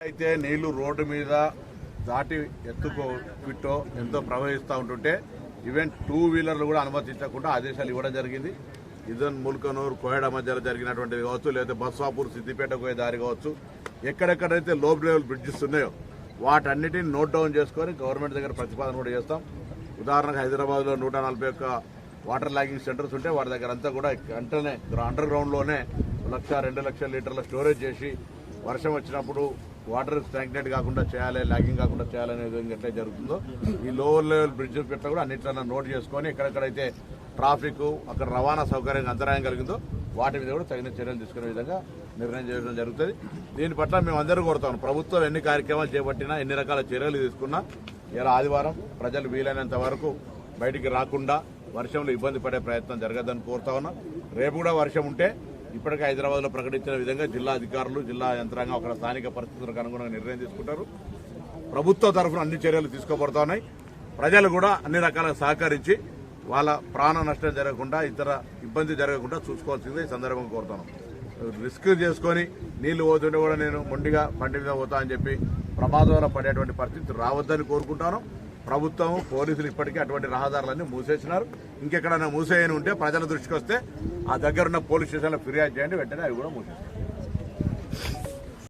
అయితే నీళ్ళు రోడ్డు మీద దాటి ఎత్తుకో పిట్టో ఎంతో ప్రవహిస్తూ ఉంటుంటే ఈవెన్ టూ వీలర్లు కూడా అనుమతించకుండా ఆదేశాలు ఇవ్వడం జరిగింది. ఇదన్ ముల్కనూరు కోయడ మధ్యలో జరిగినటువంటిది కావచ్చు లేదా బస్వాపూర్ సిద్దిపేట పోయే దారి కావచ్చు ఎక్కడెక్కడైతే లో లెవెల్ బ్రిడ్జెస్ ఉన్నాయో వాటన్నిటిని నోట్ డౌన్ చేసుకొని గవర్నమెంట్ దగ్గర ప్రతిపాదన కూడా చేస్తాం. ఉదాహరణకు హైదరాబాద్లో నూట నలభై ఒక్క వాటర్ లాగింగ్ సెంటర్స్ ఉంటే వాటి దగ్గర అంతా కూడా వెంటనే అండర్ గ్రౌండ్లోనే లక్ష రెండు లక్షల లీటర్ల స్టోరేజ్ చేసి వర్షం వచ్చినప్పుడు వాటర్ స్టాగ్నేట్ కాకుండా చేయాలి లాగింగ్ కాకుండా చేయాలనే విధంగా ఎట్లా జరుగుతుందో ఈ లోవర్ లెవెల్ బ్రిడ్జ్ పెట్ట కూడా అన్నిట్లన్నా నోట్ చేసుకొని ఎక్కడెక్కడైతే ట్రాఫిక్ అక్కడ రవాణా సౌకర్యం అంతరాయం కలిగిందో వాటి మీద కూడా తగిన చర్యలు తీసుకునే విధంగా నిర్ణయం చేయడం జరుగుతుంది. దీని పట్ల మేము అందరూ కోరుతాం. ప్రభుత్వం ఎన్ని కార్యక్రమాలు చేపట్టినా ఎన్ని రకాల చర్యలు తీసుకున్నా ఇలా ఆదివారం ప్రజలు వీలైనంత వరకు బయటికి రాకుండా వర్షంలో ఇబ్బంది పడే ప్రయత్నం జరగదని కోరుతా ఉన్నాం. రేపు కూడా వర్షం ఉంటే ఇప్పటికే హైదరాబాద్లో ప్రకటించిన విధంగా జిల్లా అధికారులు జిల్లా యంత్రాంగం అక్కడ స్థానిక పరిస్థితులకు అనుగుణంగా నిర్ణయం తీసుకుంటారు. ప్రభుత్వ తరఫున అన్ని చర్యలు తీసుకోబడుతున్నాయి. ప్రజలు కూడా అన్ని రకాలుగా సహకరించి వాళ్ళ ప్రాణ నష్టం జరగకుండా ఇతర ఇబ్బంది జరగకుండా చూసుకోవాల్సిందే ఈ సందర్భంగా కోరుతాను రిస్క్ చేసుకొని నీళ్ళు పోతుంటే కూడా నేను మొండిగా పంట మీద పోతా అని చెప్పి ప్రమాదంలో పడేటువంటి పరిస్థితి రావద్దని కోరుకుంటాను. ప్రభుత్వం పోలీసులు ఇప్పటికీ అటువంటి రహదారులన్నీ మూసేసినారు. ఇంకెక్కడైనా మూసేయని ఉంటే ప్రజల దృష్టికి వస్తే ఆ దగ్గరున్న పోలీస్ స్టేషన్లో ఫిర్యాదు చేయండి వెంటనే అవి కూడా మూసేస్తారు.